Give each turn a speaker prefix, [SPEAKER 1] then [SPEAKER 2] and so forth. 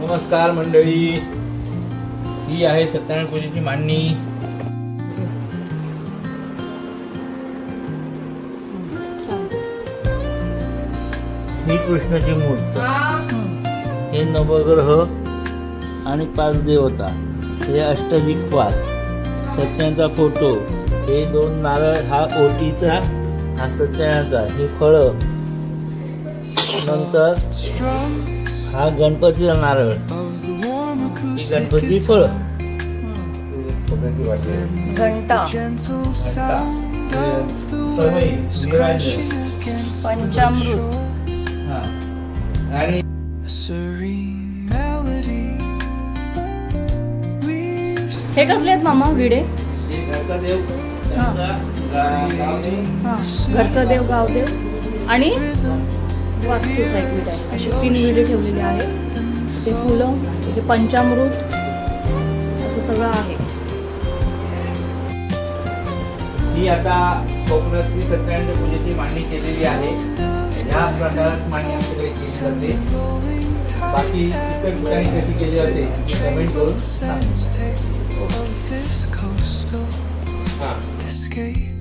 [SPEAKER 1] नमस्कार मंडळी. ही आहे सत्यनारायण पूजेची मांडणी. ही कृष्णाची मूर्त. हे. नवग्रह आणि पाच देवता. हे अष्टदिक पाच. सत्याचा फोटो. हे दोन नारळ हा ओटीचा हा सत्याचा. हे फळं. नंतर हा गणपतीचा नारळ. ही गणपती फळ.
[SPEAKER 2] घंटा. पंचामृत.
[SPEAKER 1] आणि
[SPEAKER 2] हे कसले आहेत मामा विडे?
[SPEAKER 1] घरचा देव गावदेव.
[SPEAKER 2] आणि? वास्तूचा एक विडा आहे असे तीन विडे ठेवलेले आहेत. ते फुलं हे पंचामृत असं सगळं आहे.
[SPEAKER 1] ही आता कोकणातली सत्यनारायण पूजेची मांडणी केलेली आहे. ह्या प्रकारात मांडणी आमच्याकडे केली जाते. बाकी इतर ठिकाणी कशी केली जाते कमेंट करून हां.
[SPEAKER 3] escape